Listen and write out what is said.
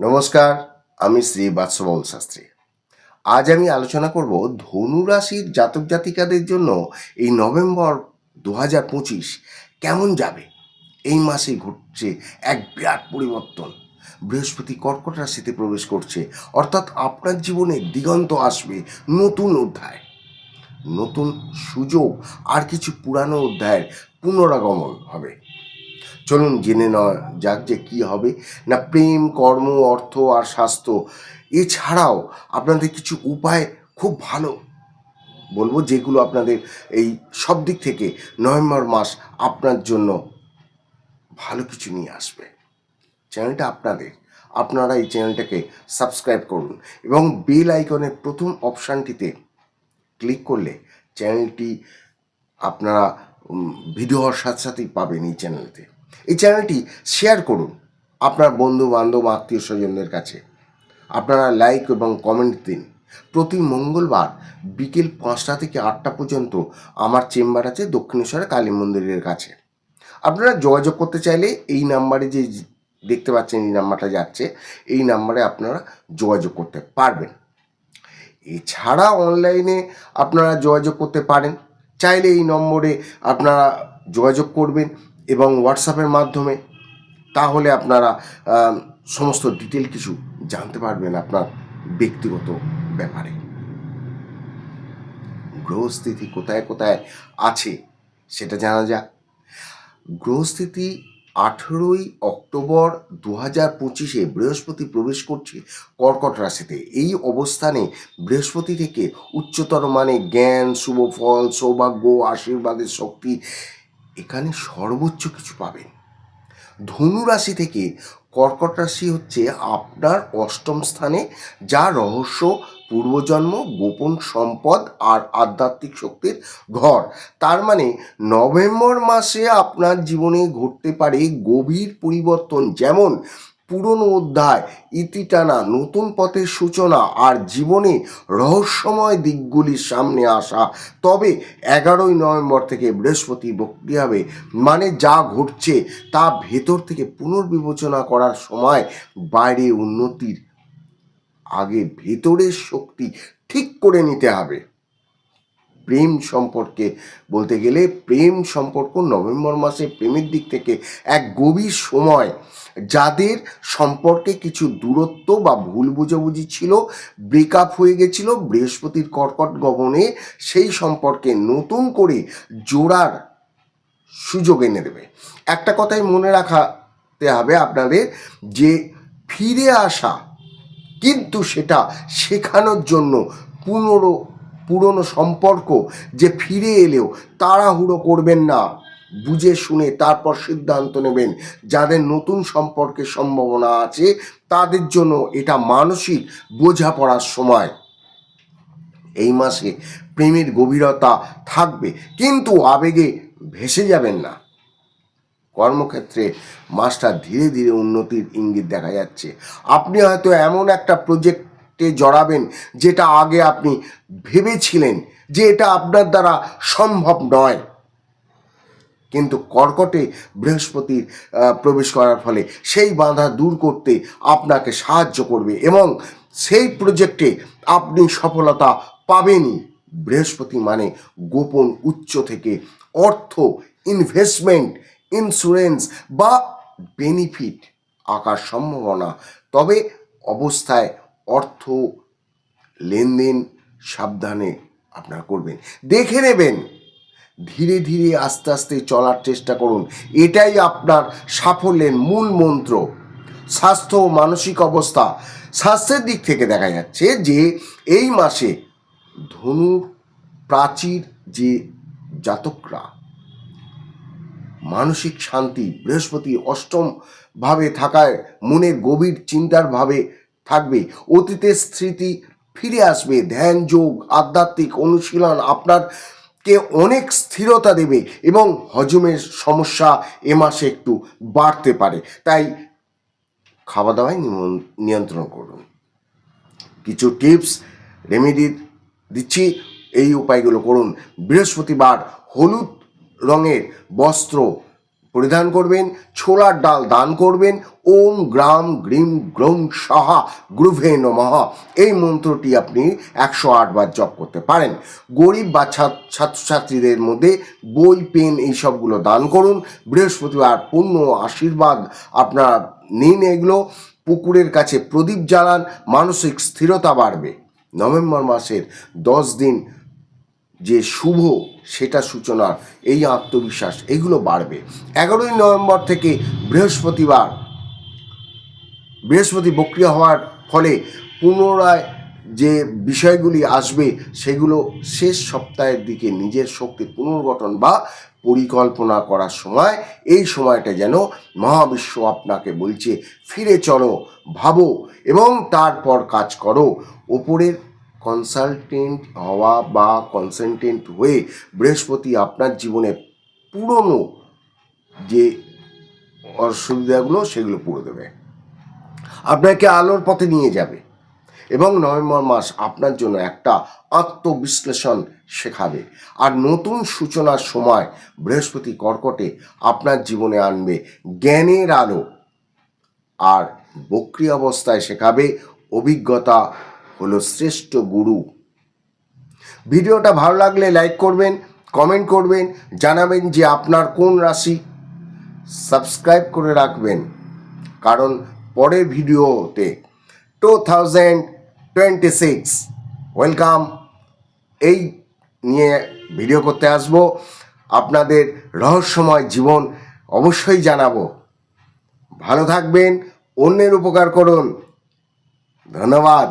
নমস্কার, আমি শ্রী বাৎসবাবুল শাস্ত্রী। আজ আমি আলোচনা করব ধনু রাশির জাতক জাতিকাদের জন্য এই নভেম্বর দু হাজার পঁচিশ কেমন যাবে? এই মাসে ঘটছে এক বিরাট পরিবর্তন। বৃহস্পতি কর্কট রাশিতে প্রবেশ করছে, অর্থাৎ আপনার জীবনে দিগন্ত আসবে নতুন অধ্যায়। নতুন সুযোগ আর কিছু পুরানো অধ্যায়ের পুনরাগমন হবে। চলুন জেনে নেওয়া যাক যে কী হবে। না, প্রেম, কর্ম, অর্থ আর স্বাস্থ্য, এছাড়াও আপনাদের কিছু উপায় খুব ভালো বলব, যেগুলো আপনাদের এই সব দিক থেকে নভেম্বর মাস আপনার জন্য ভালো কিছু নিয়ে আসবে। চ্যানেলটা আপনাদের, আপনারা এই চ্যানেলটাকে সাবস্ক্রাইব করুন এবং বেল আইকনের প্রথম অপশানটিতে ক্লিক করলে চ্যানেলটি আপনারা ভিডিও হওয়ার সাথে সাথেই পাবেন এই চ্যানেলতে এই চ্যানেলটি শেয়ার করুন আপনার বন্ধু বান্ধব আত্মীয় স্বজনদের কাছে। আপনারা লাইক এবং কমেন্ট দিন। প্রতি মঙ্গলবার বিকেল পাঁচটা থেকে আটটা পর্যন্ত আমার চেম্বার আছে দক্ষিণেশ্বরে কালী মন্দিরের কাছে। আপনারা যোগাযোগ করতে চাইলে এই নাম্বারে যে দেখতে পাচ্ছেন এই নাম্বারটা যাচ্ছে, এই নাম্বারে আপনারা যোগাযোগ করতে পারবেন। এছাড়া অনলাইনে আপনারা যোগাযোগ করতে পারেন। চাইলে এই নম্বরে আপনারা যোগাযোগ করবেন। এবং হোয়াটসঅ্যাপের মাধ্যমে, তাহলে আপনারা সমস্ত ডিটেল কিছু জানতে পারবেন আপনার ব্যক্তিগত ব্যাপারে। গ্রহস্থিতি কোথায় কোথায় আছে সেটা জানা যাক। গ্রহস্থিতি আঠেরোই অক্টোবর দু হাজার পঁচিশে বৃহস্পতি প্রবেশ করছে কর্কট রাশিতে। এই অবস্থানে বৃহস্পতি থেকে উচ্চতর মানে জ্ঞান, শুভ ফল, সৌভাগ্য, আশীর্বাদের শক্তি এখানে সর্বোচ্চ কিছু পাবেন। ধনু রাশি থেকে কর্কট রাশি হচ্ছে আপনার অষ্টম স্থানে, যা রহস্য, পূর্বজন্ম, গোপন সম্পদ আর আধ্যাত্মিক শক্তির ঘর। তার মানে নভেম্বর মাসে আপনার জীবনে ঘটতে পারে গভীর পরিবর্তন। যেমন পুরনো অধ্যায়, ইতি টানা নতুন পথের সূচনা আর জীবনে রহস্যময় দিকগুলির সামনে আসা। তবে এগারোই নভেম্বর থেকে বৃহস্পতি বক্রি হবে মানে যা ঘটছে তা ভেতর থেকে পুনর্বিবেচনা করার সময় বাইরে উন্নতির আগে ভেতরের শক্তি ঠিক করে নিতে হবে। প্রেম সম্পর্কে বলতে গেলে প্রেম সম্পর্ক নভেম্বর মাসে প্রেমের দিক থেকে এক গভীর সময় যাদের সম্পর্কে কিছু দূরত্ব বা ভুল বুঝাবুঝি ছিল ব্রেকআপ হয়ে গেছিল, বৃহস্পতির কর্কট গমনে সেই সম্পর্কে নতুন করে জোড়ার সুযোগ এনে দেবে। একটা কথাই মনে রাখাতে হবে আপনাদের যে ফিরে আসা কিন্তু সেটা শেখানোর জন্য পুনরো পুরনো সম্পর্ক যে ফিরে এলেও তাড়াহুড়ো করবেন না। বুঝে শুনে তারপর সিদ্ধান্ত নেবেন যাদের নতুন সম্পর্কের সম্ভাবনা আছে তাদের জন্য এটা মানসিক বোঝাপড়ার সময়। এই মাসে প্রেমের গভীরতা থাকবে, কিন্তু আবেগে ভেসে যাবেন না। কর্মক্ষেত্রে মাসটা ধীরে ধীরে উন্নতির ইঙ্গিত দেখা যাচ্ছে। আপনি হয়তো এমন একটা প্রজেক্টে জড়াবেন, যেটা আগে আপনি ভেবেছিলেন যে এটা আপনার দ্বারা সম্ভব নয়। কিন্তু কর্কটে বৃহস্পতির প্রবেশ করার ফলে সেই বাধা দূর করতে আপনাকে সাহায্য করবে এবং সেই প্রজেক্টে আপনি সফলতা পাবেনই। বৃহস্পতি মানে গোপন উচ্চ থেকে অর্থ ইনভেস্টমেন্ট ইন্স্যুরেন্স বা বেনিফিট আঁকার সম্ভাবনা। তবে অবস্থায় অর্থ, লেনদেন সাবধানে আপনারা করবেন। দেখে নেবেন। ধীরে ধীরে আস্তে আস্তে চলার চেষ্টা করুন। এটাই আপনার সাফল্যের মূল মন্ত্র। স্বাস্থ্য ও মানসিক অবস্থা স্বাস্থ্যের দিক থেকে দেখা যাচ্ছে যে, এই মাসে ধনুর প্রাচীর যে জাতকরা, মানসিক শান্তি বৃহস্পতি অষ্টম ভাবে থাকায় মনে গভীর চিন্তার ভাবে থাকবে। অতীতের স্মৃতি ফিরে আসবে। ধ্যান যোগ আধ্যাত্মিক অনুশীলন আপনার কে অনেক স্থিরতা দেবে এবং হজমের সমস্যা এ মাসে একটু বাড়তে পারে। তাই খাওয়া দাওয়ায় নিয়ন্ত্রণ করুন। কিছু টিপস, রেমেডি দিচ্ছি। এই উপায়গুলো করুন। বৃহস্পতিবার হলুদ রঙের বস্ত্র পরিধান করবেন, ছোলার ডাল দান করবেন, ওম গ্রাম গ্রিম গ্রম সাহা গ্রুভে নমঃ। এই মন্ত্রটি আপনি একশো আটবার জপ করতে পারেন। গরিব বা ছাত্রছাত্রীদের মধ্যে বই, পেন এইসবগুলো দান করুন। বৃহস্পতিবার পূর্ণ আশীর্বাদ আপনার নিন এগুলো। পুকুরের কাছে প্রদীপ জ্বালান, মানসিক স্থিরতা বাড়বে। নভেম্বর মাসের দশ দিন যে শুভ, সেটা সূচনার এই আত্মবিশ্বাস, এগুলো বাড়বে। এগারোই নভেম্বর থেকে বৃহস্পতিবার, বৃহস্পতি বক্রিয় হওয়ার ফলে পুনরায় যে বিষয়গুলি আসবে, সেগুলো শেষ সপ্তাহের দিকে নিজের শক্তি পুনর্গঠন বা পরিকল্পনা করার সময়, এই সময়টা যেন মহাবিশ্ব আপনাকে বলছে, ফিরে চলো, ভাবো এবং তারপর কাজ করো। ওপরের কনসালটেন্ট হওয়া বা কনসালটেন্ট হয়ে বৃহস্পতি আপনার জীবনে পুরনো যে অসুবিধাগুলো সেগুলো পুরো দেবে। আপনাকে আলোর পথে নিয়ে যাবে এবং নভেম্বর মাস আপনার জন্য একটা আত্মবিশ্লেষণ শেখাবে। আর নতুন সূচনার সময় বৃহস্পতি কর্কটে আপনার জীবনে আনবে জ্ঞানের আলো। আর বক্রি অবস্থায় শেখাবে অভিজ্ঞতা হলো শ্রেষ্ঠ গুরু। ভিডিওটা ভালো লাগলে লাইক করবেন কমেন্ট করবেন, জানাবেন যে আপনার কোন রাশি। সাবস্ক্রাইব করে রাখবেন, কারণ পরের ভিডিওতে two thousand twenty six welcome এই নিয়ে ভিডিও করতে আসব। আপনাদের রহস্যময় জীবন অবশ্যই জানাব। ভালো থাকবেন, অন্যের উপকার করুন। ধন্যবাদ।